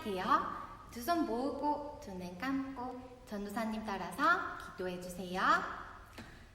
시작해요. 두 손 모으고 두 눈 감고 전도사님 따라서 기도해 주세요.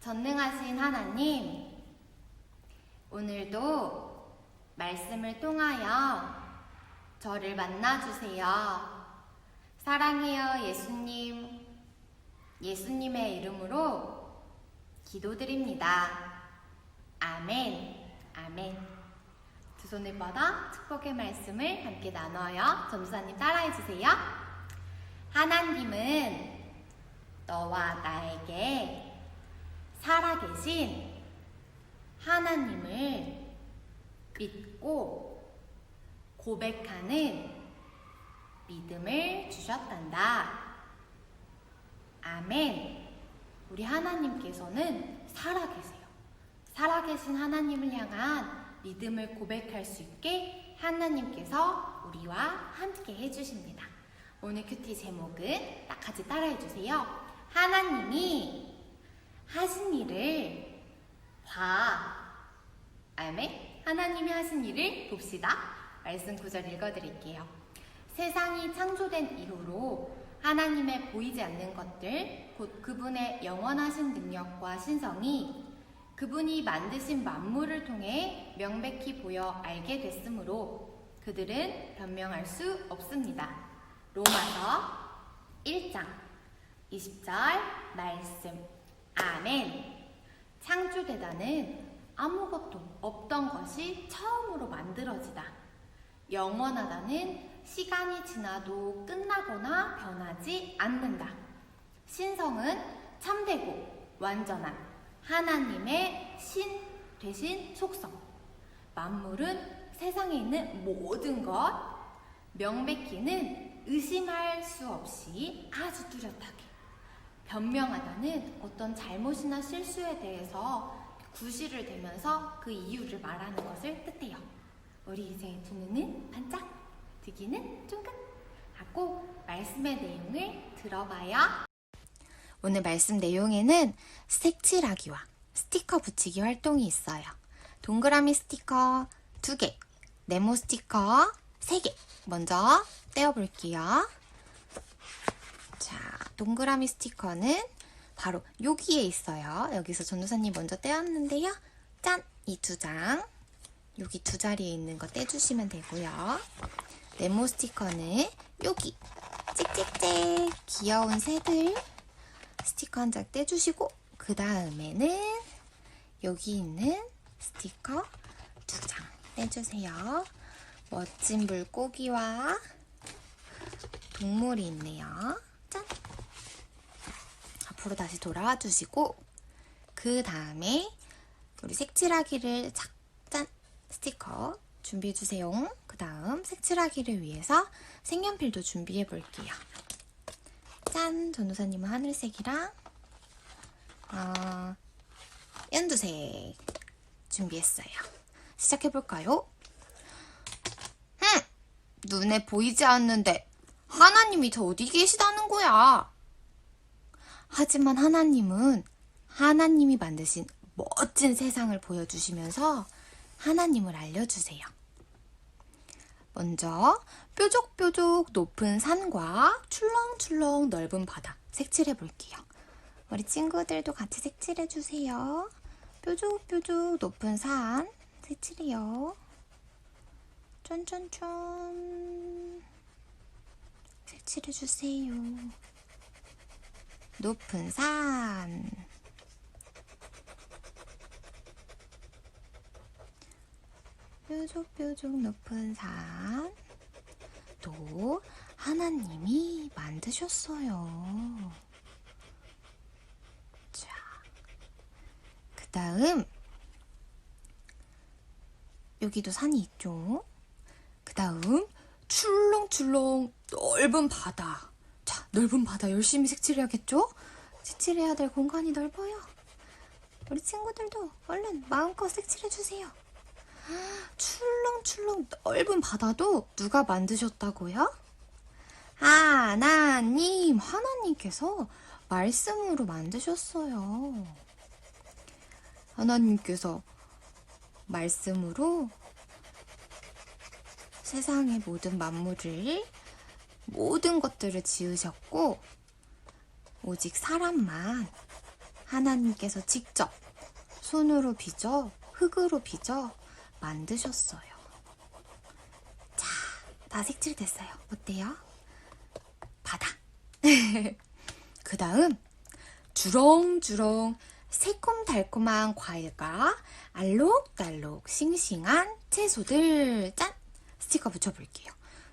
전능하신 하나님, 오늘도 말씀을 통하여 저를 만나주세요. 사랑해요, 예수님. 예수님의 이름으로 기도드립니다. 아멘, 아멘. 두 손을 뻗어 축복의 말씀을 함께 나눠요. 전도사님 따라해 주세요. 하나님은 너와 나에게 살아계신 하나님을 믿고 고백하는 믿음을 주셨단다. 아멘. 우리 하나님께서는 살아계세요. 살아계신 하나님을 향한 믿음을 고백할 수 있게 하나님께서 우리와 함께 해주십니다. 오늘 큐티 제목은 딱 같이 따라해 주세요. 하나님이 하신 일을 봐. 아멘. 하나님이 하신 일을 봅시다. 말씀 구절 읽어드릴게요. 세상이 창조된 이후로 하나님의 보이지 않는 것들, 곧 그분의 영원하신 능력과 신성이 그분이 만드신 만물을 통해 명백히 보여 알게 됐으므로 그들은 변명할 수 없습니다. 로마서 1장 20절 말씀. 아멘. 창조되다는 아무것도 없던 것이 처음으로 만들어지다. 영원하다는 시간이 지나도 끝나거나 변하지 않는다. 신성은 참되고 완전한 하나님의 신 되신 속성. 만물은 세상에 있는 모든 것, 명백히는 의심할 수 없이 아주 뚜렷하게. 변명하다는 어떤 잘못이나 실수에 대해서 구실을 대면서 그 이유를 말하는 것을 뜻해요. 우리 이제 두 눈은 반짝, 두 귀는 쫑긋 하고 말씀의 내용을 들어봐요. 오늘 말씀 내용에는 색칠하기와 스티커 붙이기 활동이 있어요. 동그라미 스티커 두 개, 네모 스티커 세 개. 먼저 떼어볼게요. 자, 동그라미 스티커는 바로 여기에 있어요. 여기서 전도사님 먼저 떼었는데요. 짠! 이 두 장. 여기 두 자리에 있는 거 떼주시면 되고요. 네모 스티커는 여기 찍찍찍 귀여운 새들 스티커 한 장 떼주시고 그 다음에는 여기 있는 스티커 두 장 떼주세요. 멋진 물고기와 동물이 있네요. 짠! 앞으로 다시 돌아와 주시고 그 다음에 우리 색칠하기를 착, 짠! 스티커 준비해 주세요. 그 다음 색칠하기를 위해서 색연필도 준비해 볼게요. 짠! 전도사님은 하늘색이랑 어, 연두색 준비했어요. 시작해볼까요? 흠! 눈에 보이지 않는데 하나님이 저 어디 계시다는 거야? 하지만 하나님은 하나님이 만드신 멋진 세상을 보여주시면서 하나님을 알려주세요. 먼저 뾰족뾰족 높은 산과 출렁출렁 넓은 바다 색칠해 볼게요. 우리 친구들도 같이 색칠해 주세요. 뾰족뾰족 높은 산 색칠해요. 쫀쫀쫀 색칠해 주세요. 높은 산 뾰족뾰족 높은 산. 또 하나님이 만드셨어요. 자, 그 다음 여기도 산이 있죠. 그 다음 출렁출렁 넓은 바다. 자, 넓은 바다 열심히 색칠해야겠죠? 색칠해야 될 공간이 넓어요. 우리 친구들도 얼른 마음껏 색칠해주세요. 출렁출렁 넓은 바다도 누가 만드셨다고요? 하나님, 하나님께서 말씀으로 만드셨어요. 하나님께서 말씀으로 세상의 모든 만물을, 모든 것들을 지으셨고, 오직 사람만 하나님께서 직접 손으로 빚어, 흙으로 빚어 만드셨어요. 자, 다 색칠 됐어요. 어때요? 바다. 그 다음, 주렁주렁 새콤달콤한 과일과 알록달록 싱싱한 채소들 짠! 스티커 붙여볼게요.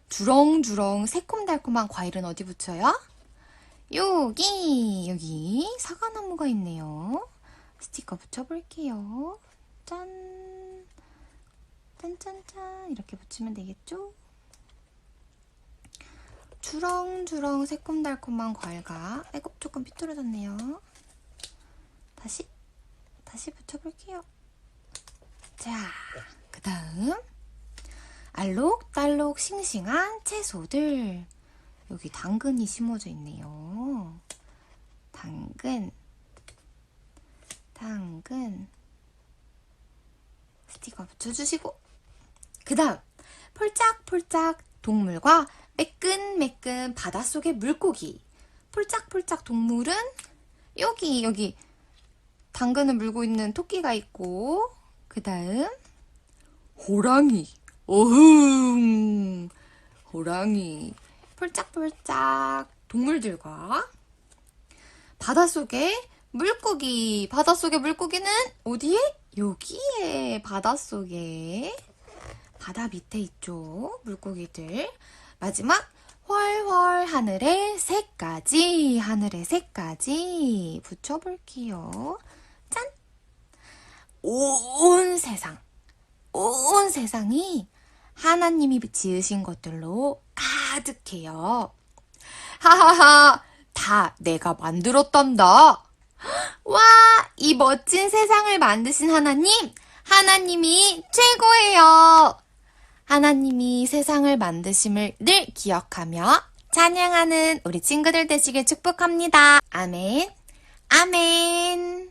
주렁주렁 새콤달콤한 과일은 어디 붙여요? 여기 여기 사과나무가 있네요. 스티커 붙여볼게요. 짠! 짠짠짠 이렇게 붙이면 되겠죠? 주렁주렁 새콤달콤한 과일과 아이고 조금 삐뚤어졌네요. 다시 다시 붙여볼게요. 자, 그 다음 알록달록 싱싱한 채소들 여기 당근이 심어져 있네요. 당근 당근 스티커 붙여주시고 그 다음 폴짝폴짝 동물과 매끈매끈 바닷속의 물고기. 폴짝폴짝 동물은 여기 여기 당근을 물고 있는 토끼가 있고 그 다음 호랑이. 어흥! 호랑이. 폴짝폴짝 동물들과 바닷속에 물고기. 바닷속의 물고기는 어디에? 여기에 바닷속에 바다 밑에 있죠 물고기들 마지막 훨훨 하늘의 새까지 하늘의 새까지 붙여볼게요 짠! 온 세상 온 세상이 하나님이 지으신 것들로 가득해요. 하하하, 다 내가 만들었단다. 와, 이 멋진 세상을 만드신 하나님, 하나님이 최고예요. 하나님이 세상을 만드심을 늘 기억하며 찬양하는 우리 친구들 되시길 축복합니다. 아멘. 아멘.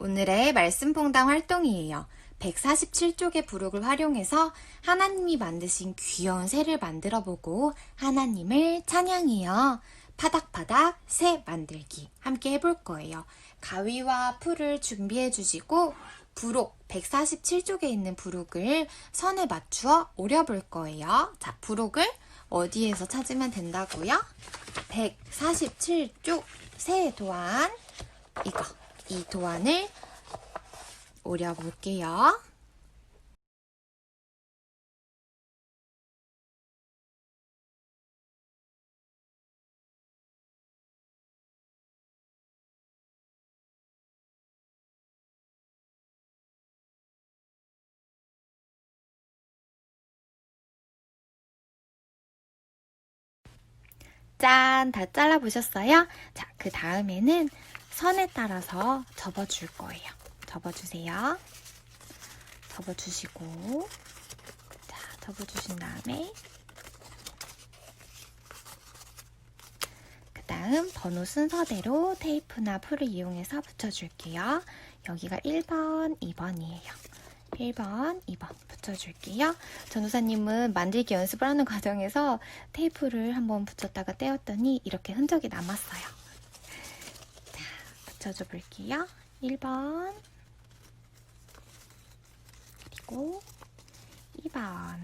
오늘의 말씀 봉당 활동이에요. 147쪽의 부록을 활용해서 하나님이 만드신 귀여운 새를 만들어 보고 하나님을 찬양해요. 파닥파닥 새 만들기 함께 해볼 거예요. 가위와 풀을 준비해 주시고 부록 147쪽에 있는 부록을 선에 맞추어 오려볼 거예요. 자, 부록을 어디에서 찾으면 된다고요? 147쪽 새 도안 이거 이 도안을 오려볼게요. 짠! 다 잘라보셨어요? 자, 그 다음에는 선에 따라서 접어줄 거예요. 접어주세요. 접어주시고, 자, 접어주신 다음에, 그 다음 번호 순서대로 테이프나 풀을 이용해서 붙여줄게요. 여기가 1번, 2번이에요. 1번, 2번 붙여줄게요. 전우사님은 만들기 연습을 하는 과정에서 테이프를 한번 붙였다가 떼었더니 이렇게 흔적이 남았어요. 자, 붙여줘 볼게요. 1번, 그리고 2번,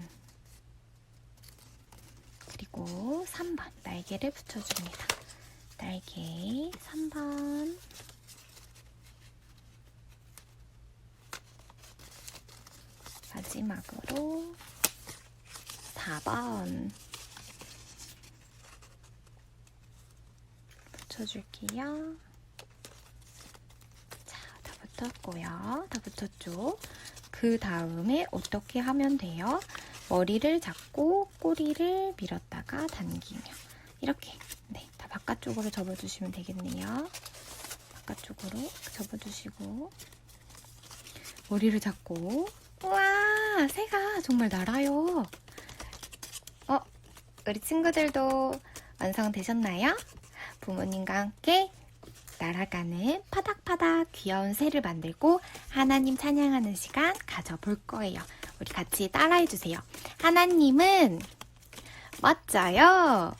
그리고 3번 날개를 붙여줍니다. 날개 3번, 마지막으로 4번 붙여줄게요. 자, 다 붙었고요. 다 붙였죠? 그 다음에 어떻게 하면 돼요? 머리를 잡고 꼬리를 밀었다가 당기며 이렇게 네, 다 바깥쪽으로 접어주시면 되겠네요. 바깥쪽으로 접어주시고 머리를 잡고 새가 정말 날아요. 어, 우리 친구들도 완성되셨나요? 부모님과 함께 날아가는 파닥파닥 귀여운 새를 만들고 하나님 찬양하는 시간 가져볼 거예요. 우리 같이 따라해 주세요. 하나님은 멋져요.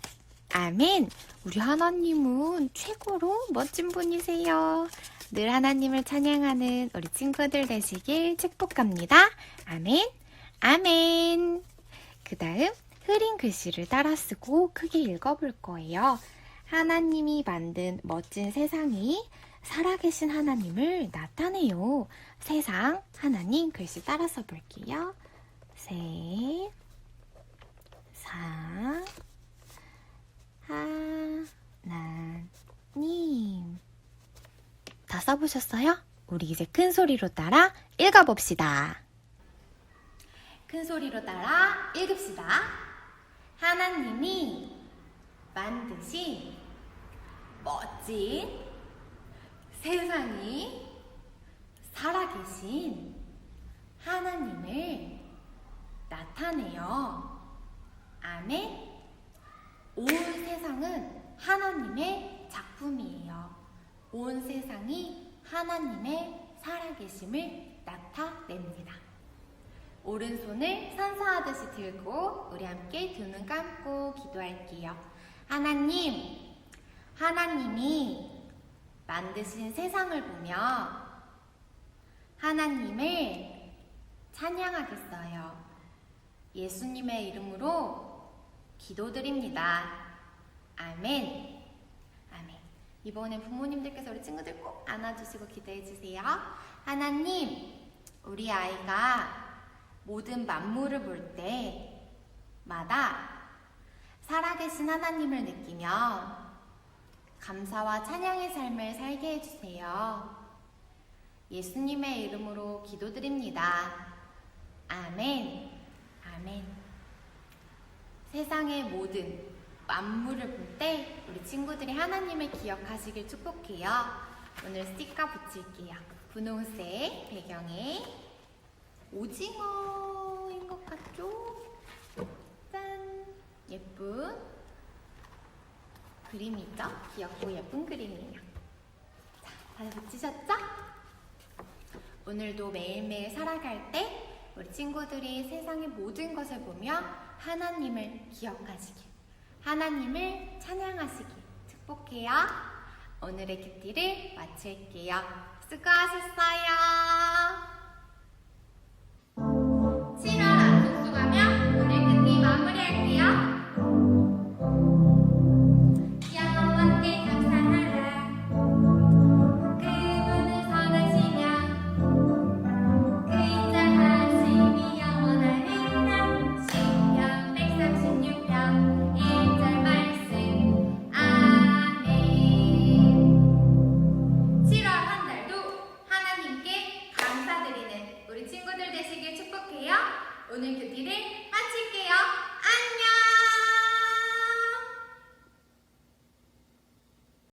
아멘. 우리 하나님은 최고로 멋진 분이세요. 늘 하나님을 찬양하는 우리 친구들 되시길 축복합니다. 아멘. 아멘. 그 다음 흐린 글씨를 따라 쓰고 크게 읽어볼 거예요. 하나님이 만든 멋진 세상이 살아계신 하나님을 나타내요. 세상, 하나님 글씨 따라 써볼게요. 세, 사, 하나님. 다 써보셨어요? 우리 이제 큰 소리로 따라 읽어봅시다. 큰 소리로 따라 읽읍시다. 하나님이 만드신 멋진 세상이 살아계신 하나님을 나타내요. 아멘. 온 세상은 하나님의 작품이에요. 온 세상이 하나님의 살아계심을 나타냅니다. 오른손을 선사하듯이 들고 우리 함께 두 눈 감고 기도할게요. 하나님, 하나님이 만드신 세상을 보며 하나님을 찬양하겠어요. 예수님의 이름으로 기도드립니다. 아멘. 이번엔 부모님들께서 우리 친구들 꼭 안아주시고 기도해주세요. 하나님, 우리 아이가 모든 만물을 볼 때마다 살아계신 하나님을 느끼며 감사와 찬양의 삶을 살게 해주세요. 예수님의 이름으로 기도드립니다. 아멘. 아멘. 세상의 모든 만물을 볼 때 우리 친구들이 하나님을 기억하시길 축복해요. 오늘 스티커 붙일게요. 분홍색 배경에 오징어인 것 같죠? 짠! 예쁜 그림이죠? 귀엽고 예쁜 그림이에요. 자, 다들 붙이셨죠? 오늘도 매일매일 살아갈 때 우리 친구들이 세상의 모든 것을 보며 하나님을 기억하시길, 하나님을 찬양하시길 축복해요. 오늘의 큐티를 마칠게요. 수고하셨어요.